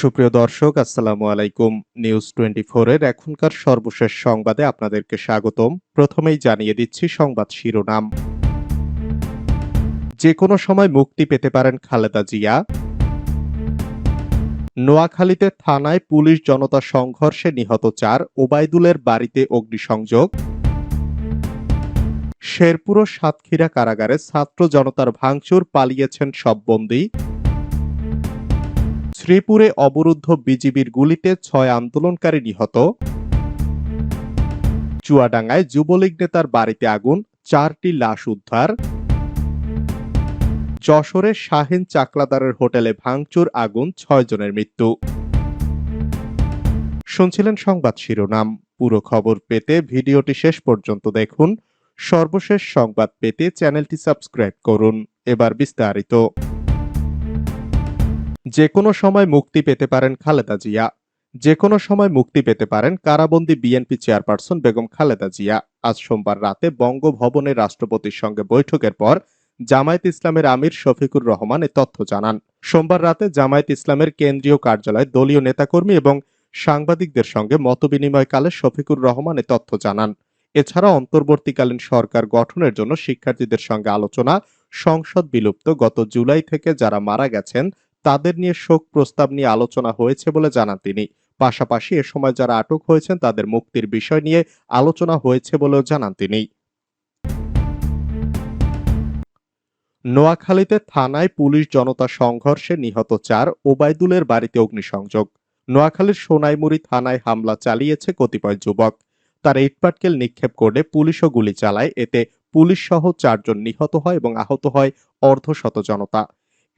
সুপ্রিয় দর্শক, আসসালামু আলাইকুম। নিউজ টোয়েন্টি এর এখনকার সর্বশেষ সংবাদে আপনাদেরকে স্বাগতম। প্রথমেই জানিয়ে দিচ্ছি সংবাদ শিরোনাম। যে কোনো সময় মুক্তি পেতে পারেন খালেদা জিয়া। নোয়াখালীতে থানায় পুলিশ জনতা সংঘর্ষে নিহত চার ওবায়দুলের বাড়িতে অগ্নিসংযোগ। শেরপুর ও সাতক্ষীরা কারাগারে ছাত্র জনতার ভাঙচুর পালিয়েছেন সব বন্দী। শ্রীপুরে অবরুদ্ধ বিজিবির গুলিতে ছয় আন্দোলনকারী নিহত। চুয়াডাঙ্গায় যুবলীগ নেতার বাড়িতে আগুন, চারটি লাশ উদ্ধার। যশোরে শাহিন চাকলাদারের হোটেলে ভাঙচুর, আগুন, ছয় জনের মৃত্যু। শুনছিলেন সংবাদ শিরোনাম। পুরো খবর পেতে ভিডিওটি শেষ পর্যন্ত দেখুন। সর্বশেষ সংবাদ পেতে চ্যানেলটি সাবস্ক্রাইব করুন। এবার বিস্তারিত। যে কোনো সময় মুক্তি পেতে পারেন খালেদা জিয়া। যে কোনো সময় মুক্তি পেতে পারেন কারাবন্দী বিএনপি চেয়ারপারসন বেগম খালেদা জিয়া। আজ সোমবার রাতে বঙ্গভবনে রাষ্ট্রপতির সঙ্গে বৈঠকের পর জামায়াত ইসলামের আমির শফিকুর রহমান এ তথ্য জানান। সোমবার রাতে জামায়াত ইসলামের কেন্দ্রীয় কার্যালয়ে, দলীয় নেতাকর্মী এবং সাংবাদিকদের সঙ্গে মতবিনিময়কালে শফিকুর রহমান এ তথ্য জানান। এছাড়া অন্তর্বর্তীকালীন সরকার গঠনের জন্য শিক্ষার্থীদের সঙ্গে আলোচনা, সংসদ বিলুপ্ত গত জুলাই থেকে যারা মারা গেছেন তাদের নিয়ে শোক প্রস্তাব নিয়ে আলোচনা হয়েছে বলে জানান তিনি। পাশাপাশি এ সময় যারা আটক হয়েছেন, তাদের মুক্তির বিষয় নিয়ে আলোচনা হয়েছে বলেও জানান তিনি। নোয়াখালীতে থানায় পুলিশ জনতা সংঘর্ষে নিহত চার ওবায়দুলের বাড়িতে অগ্নিসংযোগ। নোয়াখালীর সোনাইমুড়ি থানায় হামলা চালিয়েছে কতিপয় যুবক। তার ইটপাটকেল নিক্ষেপ করে পুলিশও গুলি চালায়। এতে পুলিশ সহ চারজন নিহত হয় এবং আহত হয় অর্ধশত জনতা।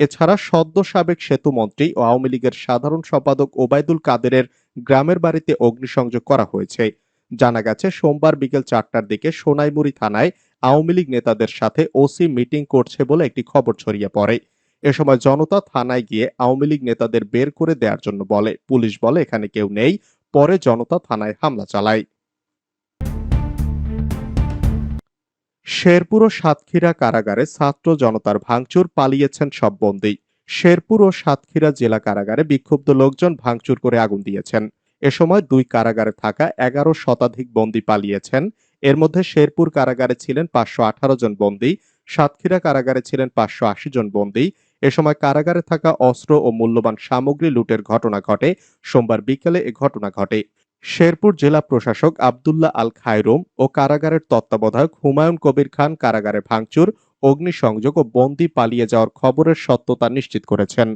এছাড়া সদ্য সাবেক সেতু মন্ত্রী ও আওয়ামী লীগের সাধারণ সম্পাদক ওবায়দুল কাদেরের গ্রামের বাড়িতে অগ্নিসংযোগ করা হয়েছে। জানা গেছে, সোমবার বিকেল চারটার দিকে সোনাইমুড়ি থানায় আওয়ামী লীগ নেতাদের সাথে ওসি মিটিং করছে বলে একটি খবর ছড়িয়ে পড়ে। এ সময় জনতা থানায় গিয়ে আওয়ামী লীগ নেতাদের বের করে দেওয়ার জন্য বলে। পুলিশ বলে, এখানে কেউ নেই। পরে জনতা থানায় হামলা চালায়। শেরপুর ও সাতক্ষীরা কারাগারে ছাত্র জনতার ভাঙচুর পালিয়েছেন সব বন্দী। শেরপুর ও সাতক্ষীরা জেলা কারাগারে বিক্ষুব্ধ লোকজন ভাঙচুর করে আগুন দিয়েছেন। এ সময় দুই কারাগারে থাকা এগারো শতাধিক বন্দী পালিয়েছেন। এর মধ্যে শেরপুর কারাগারে ছিলেন পাঁচশো আঠারো জন বন্দী, সাতক্ষীরা কারাগারে ছিলেন পাঁচশো আশি জন বন্দী। এ সময় কারাগারে থাকা অস্ত্র ও মূল্যবান সামগ্রী লুটের ঘটনা ঘটে। সোমবার বিকেলে এ ঘটনা ঘটে। শেরপুর জেলা প্রশাসক আবদুল্লাহ আল খায়রুম ও কারাগারের তত্ত্বাবধায়ক হুমায়ুন কবির খান কারাগারে ভাঙচুর, অগ্নিসংযোগ ও বন্দি পালিয়ে যাওয়ার খবরের সত্যতা নিশ্চিত করেছেন।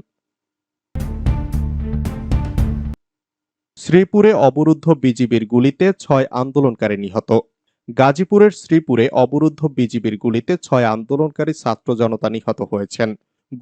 শ্রীপুরে অবরুদ্ধ বিজিবির গুলিতে ছয় আন্দোলনকারী নিহত। গাজীপুরের শ্রীপুরে অবরুদ্ধ বিজিবির গুলিতে ছয় আন্দোলনকারী ছাত্র জনতা নিহত হয়েছেন।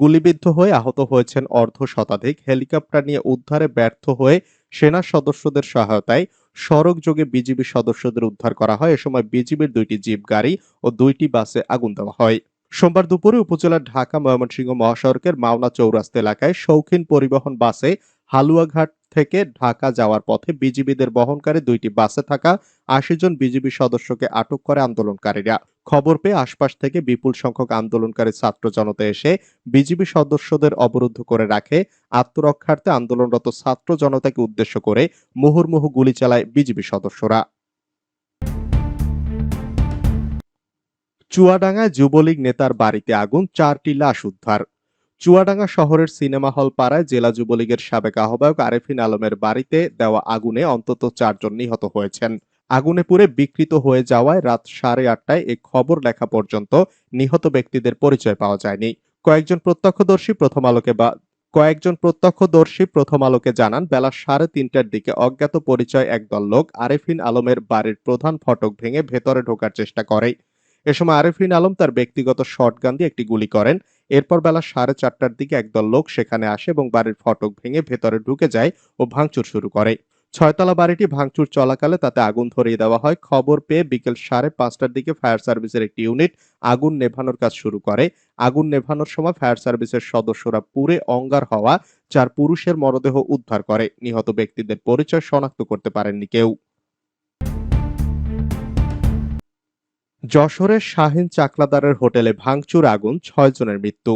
গুলিবিদ্ধ হয়ে আহত হয়েছেন অর্ধ শতাধিক হেলিকপ্টার নিয়ে উদ্ধারে ব্যর্থ হয়ে সেনা সদস্যদের সহায়তায় সড়ক যোগে বিজিবি সদস্যদের উদ্ধার করা হয়। এ সময় বিজিবির দুইটি জিপ, গাড়ি ও দুইটি বাসে আগুন দেওয়া হয়। সোমবার দুপুরে উপজেলার ঢাকা ময়মনসিংহ মহাসড়কের মাওনা চৌরাস্তা এলাকায় শৌখিন পরিবহন বাসে হালুয়াঘাট থেকে ঢাকা যাওয়ার পথে বিজিবিদের বহনকারী দুইটি বাসে থাকা আশি জন বিজিবি সদস্যকে আটক করে আন্দোলনকারীরা। খবর পেয়ে আশপাশ থেকে বিপুল সংখ্যক আন্দোলনকারী ছাত্র জনতা এসে বিজিবি সদস্যদের অবরুদ্ধ করে রাখে। আত্মরক্ষার্থে আন্দোলনরত ছাত্র জনতাকে উদ্দেশ্য করে মুহুর্মুহু গুলি চালায় বিজিবি সদস্যরা। চুয়াডাঙ্গায় যুবলীগ নেতার বাড়িতে আগুন, চারটি লাশ উদ্ধার। চুয়াডাঙ্গা শহরের সিনেমা হল পাড়ায় জেলা যুবলীগের সাবেক আহ্বায়ক আরেফিন আলমের বাড়িতে দেওয়া আগুনে অন্তত চারজন নিহত হয়েছেন। আগুনে পুড়ে বিকৃত হয়ে যাওয়ায় রাত সাড়ে আটটায় এ খবর লেখা পর্যন্ত নিহত ব্যক্তিদের পরিচয় পাওয়া যায়নি। কয়েকজন প্রত্যক্ষদর্শী প্রথম আলোকে বা কয়েকজন প্রত্যক্ষদর্শী প্রথম আলোকে জানান, বেলা সাড়ে তিনটার দিকে অজ্ঞাত পরিচয় একদল লোক আরেফিন আলমের বাড়ির প্রধান ফটক ভেঙে ভেতরে ঢোকার চেষ্টা করে। এ সময় আরেফিন আলম তার ব্যক্তিগত শটগান দিয়ে একটি গুলি করেন। এরপর বেলা সাড়ে চারটার দিকে একদল লোক সেখানে আসে এবং বাড়ির ফটক ভেঙে ভেতরে ঢুকে যায় ও ভাঙচুর শুরু করে। ছয়তলা বাড়িটি ভাঙচুর চলাকালে তাতে আগুন ধরিয়ে দেওয়া হয়। খবর পেয়ে বিকেল সাড়ে পাঁচটার দিকে ফায়ার সার্ভিসের একটি ইউনিট আগুন নেভানোর কাজ শুরু করে। আগুন নেভানোর সময় ফায়ার সার্ভিসের সদস্যরা পুরে অঙ্গার হওয়া চার পুরুষের মরদেহ উদ্ধার করে। নিহত ব্যক্তিদের পরিচয় শনাক্ত করতে পারেননি কেউ। যশোরের শাহিন চাকলাদারের হোটেলে ভাঙচুর আগুন, ছয় জনের মৃত্যু।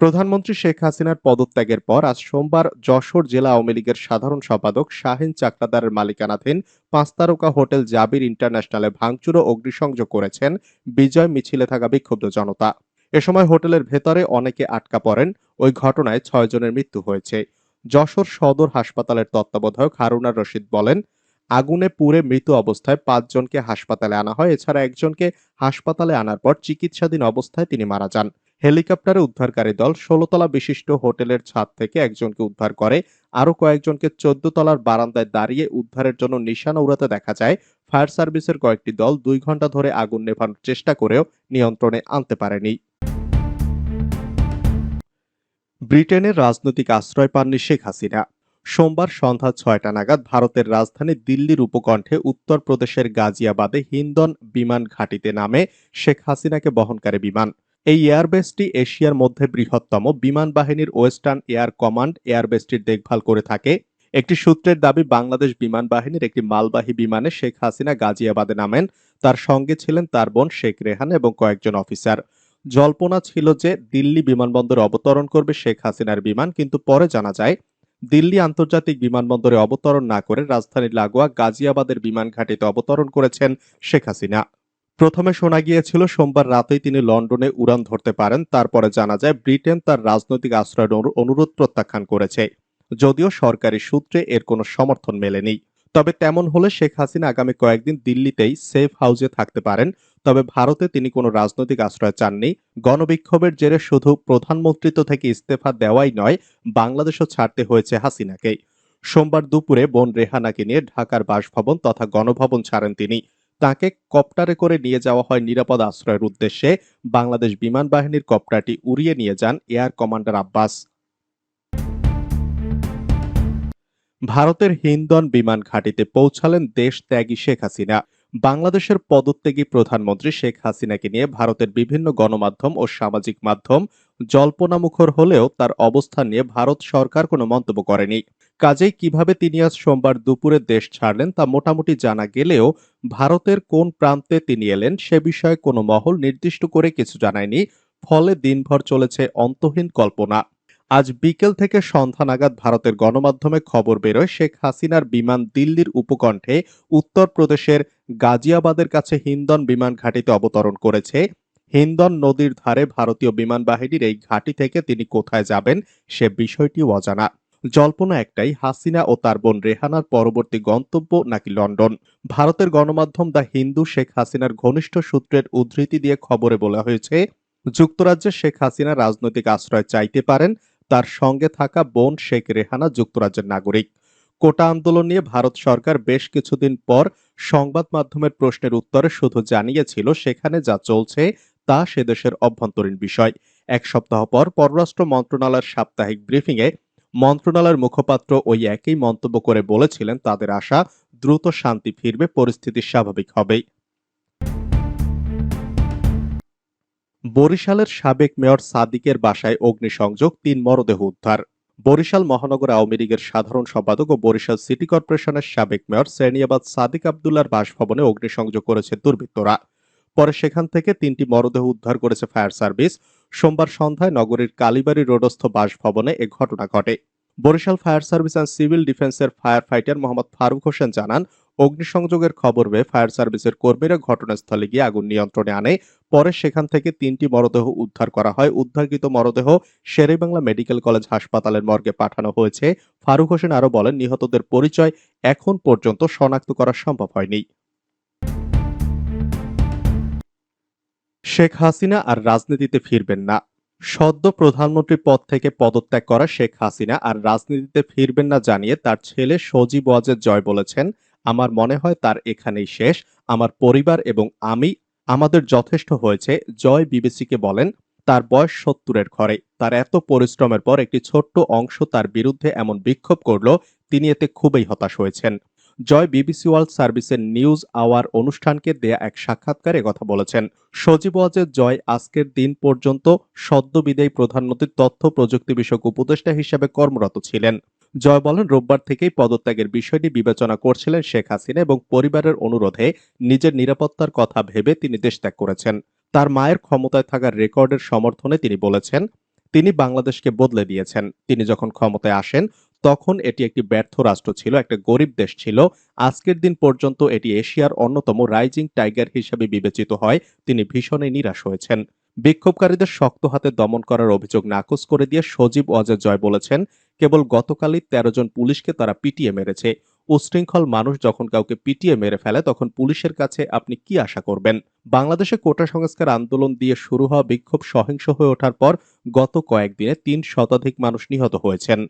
প্রধানমন্ত্রী শেখ হাসিনার পদত্যাগের পর আজ সোমবার যশোর জেলা আওয়ামী লীগের সাধারণ সম্পাদক শাহিন চাকলাদারের মালিকানাধীন পাঁচ তারকা হোটেল জাবির ইন্টারন্যাশনালে ভাঙচুর ও অগ্নিসংযোগ করেছেন বিজয় মিছিলে থাকা বিক্ষুব্ধ জনতা। এ সময় হোটেলের ভেতরে অনেকে আটকা পড়েন, ওই ঘটনায় ছয় জনের মৃত্যু হয়েছে। যশোর সদর হাসপাতালের তত্ত্বাবধায়ক হারুনার রশিদ বলেন আগুনে পুড়ে মৃত অবস্থায় পাঁচজনকে হাসপাতালে আনা হয়। এছাড়া একজনকে হাসপাতালে আনার পর চিকিৎসাধীন অবস্থায় তিনি মারা যান। হেলিকপ্টারে উদ্ধারকারী দল ষোলতলা বিশিষ্ট হোটেলের ছাদ থেকে একজনকে উদ্ধার করে। আরও কয়েকজনকে চোদ্দ তলার বারান্দায় দাঁড়িয়ে উদ্ধারের জন্য নিশানা উড়াতে দেখা যায়। ফায়ার সার্ভিসের কয়েকটি দল দুই ঘণ্টা ধরে আগুন নেভানোর চেষ্টা করেও নিয়ন্ত্রণে আনতে পারেনি। ব্রিটেনের রাজনৈতিক আশ্রয় পাননি শেখ হাসিনা। সোমবার সন্ধ্যা ছয়টা নাগাদ ভারতের রাজধানী দিল্লির উপকণ্ঠে উত্তরপ্রদেশের গাজিয়াবাদে হিন্দন বিমান ঘাঁটিতে নামে শেখ হাসিনাকে বহনকারী বিমান। এই এয়ারবেসটি এশিয়ার মধ্যে বৃহত্তম বিমান বাহিনীর ওয়েস্টার্ন এয়ার কমান্ড এয়ারবেসটির দেখভাল করে থাকে। একটি সূত্রের দাবি, বাংলাদেশ বিমান বাহিনীর একটি মালবাহী বিমানে শেখ হাসিনা গাজিয়াবাদে নামেন। তার সঙ্গে ছিলেন তার বোন শেখ রেহান এবং কয়েকজন অফিসার। জল্পনা ছিল যে দিল্লি বিমানবন্দরে অবতরণ করবে শেখ হাসিনার বিমান, কিন্তু পরে জানা যায় দিল্লি আন্তর্জাতিক বিমানবন্দরে অবতরণ না করে রাজধানীর লাগোয়া গাজিয়াবাদের বিমান ঘাঁটিতে অবতরণ করেছেন শেখ হাসিনা। প্রথমে শোনা গিয়েছিল, সোমবার রাতেই তিনি লন্ডনে উড়ান ধরতে পারেন, তারপরে জানা যায় ব্রিটেন তার রাজনৈতিক আশ্রয়ের অনুরোধ প্রত্যাখ্যান করেছে। যদিও সরকারি সূত্রে এর কোনো সমর্থন মেলেনি। তবে তেমন হলে শেখ হাসিনা আগামী কয়েকদিন দিল্লিতেই সেফ হাউসে থাকতে পারেন তবে ভারতে তিনি কোনো রাজনৈতিক আশ্রয় চাননি। গণবিক্ষোভের জেরে শুধু প্রধানমন্ত্রিত্ব থেকে ইস্তফা দেওয়াই নয়, বাংলাদেশও ছাড়তে হয়েছে হাসিনাকে সোমবার দুপুরে বোন রেহানাকে নিয়ে ঢাকার বাসভবন তথা গণভবন ছাড়েন তিনি। তাকে কপ্টারে করে নিয়ে যাওয়া হয় নিরাপদ আশ্রয়ের উদ্দেশ্যে। বাংলাদেশ বিমান বাহিনীর কপ্টারটি উড়িয়ে নিয়ে যান এয়ার কমান্ডার আব্বাস। ভারতের হিন্দন বিমান ঘাঁটিতে পৌঁছালেন দেশ ত্যাগী শেখ হাসিনা। বাংলাদেশের পদত্যাগী প্রধানমন্ত্রী শেখ হাসিনাকে নিয়ে ভারতের বিভিন্ন গণমাধ্যম ও সামাজিক মাধ্যম জল্পনামুখর হলেও তার অবস্থান নিয়ে ভারত সরকার কোনো মন্তব্য করেনি। কাজেই কীভাবে তিনি আজ সোমবার দুপুরে দেশ ছাড়লেন তা মোটামুটি জানা গেলেও ভারতের কোন প্রান্তে তিনি এলেন সে বিষয়ে কোনো মহল নির্দিষ্ট করে কিছু জানায়নি, ফলে দিনভর চলেছে অন্তহীন কল্পনা। আজ বিকেল থেকে সন্ধ্যা নাগাদ ভারতের গণমাধ্যমে খবর বেরোয় শেখ হাসিনার বিমান দিল্লির উপকণ্ঠে উত্তরপ্রদেশের গাজিয়াবাদের কাছে হিন্দন বিমান ঘাঁটিতে অবতরণ করেছে। হিন্দন নদীর ধারে ভারতীয় বিমান বাহিনীর এই ঘাঁটি থেকে তিনি কোথায় যাবেন সে বিষয়টিও অজানা। জল্পনা একটাই, হাসিনা ও তার বোন রেহানার পরবর্তী গন্তব্য নাকি লন্ডন? ভারতের গণমাধ্যম দ্য হিন্দু শেখ হাসিনার ঘনিষ্ঠ সূত্রের উদ্ধৃতি দিয়ে খবরে বলা হয়েছে, যুক্তরাজ্যে শেখ হাসিনা রাজনৈতিক আশ্রয় চাইতে পারেন তার সঙ্গে থাকা বোন শেখ রেহানা যুক্তরাজ্যের নাগরিক। কোটা আন্দোলন নিয়ে ভারত সরকার বেশ কিছুদিন পর সংবাদ মাধ্যমের প্রশ্নের উত্তরে শুধু জানিয়েছিল সেখানে যা চলছে তা সে দেশের অভ্যন্তরীণ বিষয়। এক সপ্তাহ পর পররাষ্ট্র মন্ত্রণালয়ের সাপ্তাহিক ব্রিফিংয়ে মন্ত্রণালয়ের মুখপাত্র ওই একই মন্তব্য করে বলেছিলেন, তাদের আশা দ্রুত শান্তি ফিরবে, পরিস্থিতি স্বাভাবিক হবে বরিশালের সাবেক মেয়র সাদিকের বাসায় অগ্নিসংযোগ, তিন মরদেহ উদ্ধার। বরিশাল মহানগর আওয়ামী লীগের সাধারণ সম্পাদক ও বরিশাল সিটি কর্পোরেশনের সাবেক মেয়র সেনিয়াবাদ সাদিক আবদুল্লার বাসভবনে অগ্নিসংযোগ করেছে দুর্বৃত্তরা। পরে সেখান থেকে তিনটি মরদেহ উদ্ধার করেছে ফায়ার সার্ভিস। সোমবার সন্ধ্যায় নগরীর কালীবাড়ি রোডস্থ বাসভবনে এ ঘটনা ঘটে। Barishal fire service and civil ডিফেন্সের ফায়ার ফাইটার মোহাম্মদ ফারুক হোসেন জানান অগ্নিসংযোগের খবর পেয়ে ফায়ার সার্ভিসের কর্মীরা ঘটনাস্থলে গিয়ে আগুন নিয়ন্ত্রণে আনে। পরে সেখান থেকে তিনটি মরদেহ উদ্ধার করা হয়। উদ্ধারকৃত মরদেহ শেরেবাংলা মেডিকেল কলেজ হাসপাতালের মর্গে পাঠানো হয়েছে। ফারুক হোসেন আরও বলেন, নিহতদের পরিচয় এখন পর্যন্ত শনাক্ত করা সম্ভব হয়নি। শেখ হাসিনা আর রাজনীতিতে ফিরবেন না। সদ্য প্রধানমন্ত্রী পদ থেকে পদত্যাগ করা শেখ হাসিনা আর রাজনীতিতে ফিরবেন না জানিয়ে তার ছেলে সজীব ওয়াজেদ জয় বলেছেন আমার মনে হয় তার এখানেই শেষ। আমার পরিবার এবং আমি, আমাদের যথেষ্ট হয়েছে, জয় বিবিসিকে বলেন, তার বয়স সত্তরের ঘরে। তার এত পরিশ্রমের পর একটি ছোট্ট অংশ তার বিরুদ্ধে এমন বিক্ষোভ করল, তিনি এতে খুবই হতাশ হয়েছেন। জয় বিবিসি ওয়ার্ল্ড সার্ভিসের নিউজ আওয়ার অনুষ্ঠানকে দেয়া এক সাক্ষাৎকারে কথা বলেছেন, সজীব ওয়াজেদ জয় আজকের দিন পর্যন্ত সদ্য বিদায়ী প্রধানমন্ত্রীর তথ্য প্রযুক্তি বিষয়ক উপদেষ্টা হিসেবে কর্মরত ছিলেন। জয় বলেন, রোববার থেকেই পদত্যাগের বিষয়টি বিবেচনা করছিলেন শেখ হাসিনা এবং পরিবারের অনুরোধে নিজের নিরাপত্তার কথা ভেবে তিনি দেশত্যাগ করেছেন। তার মায়ের ক্ষমতায় থাকার রেকর্ডের সমর্থনে তিনি বলেছেন, তিনি বাংলাদেশকে বদলে দিয়েছেন। তিনি যখন ক্ষমতায় আসেন, তখন এটি একটি ব্যর্থ রাষ্ট্র ছিল, একটা গরিব দেশ ছিল। আজকের দিন পর্যন্ত এটি এশিয়ার অন্যতম রাইজিং টাইগার হিসেবে বিবেচিত হয়। তিনি ভীষণই নিরাশ হয়েছেন। বিক্ষোভকারীদের শক্ত হাতে দমন করার অভিযোগ নাকচ করে দিয়ে সজীব ওয়াজেদ জয় বলেছেন কেবল গতকালই তেরো জন পুলিশকে তারা পিটিয়ে মেরেছে। উশৃঙ্খল মানুষ যখন কাউকে পিটিয়ে মেরে ফেলে, তখন পুলিশের কাছে আপনি কি আশা করবেন? বাংলাদেশে কোটা সংস্কার আন্দোলন দিয়ে শুরু হওয়া বিক্ষোভ সহিংস হয়ে ওঠার পর গত কয়েকদিনে তিন শতাধিক মানুষ নিহত হয়েছেন।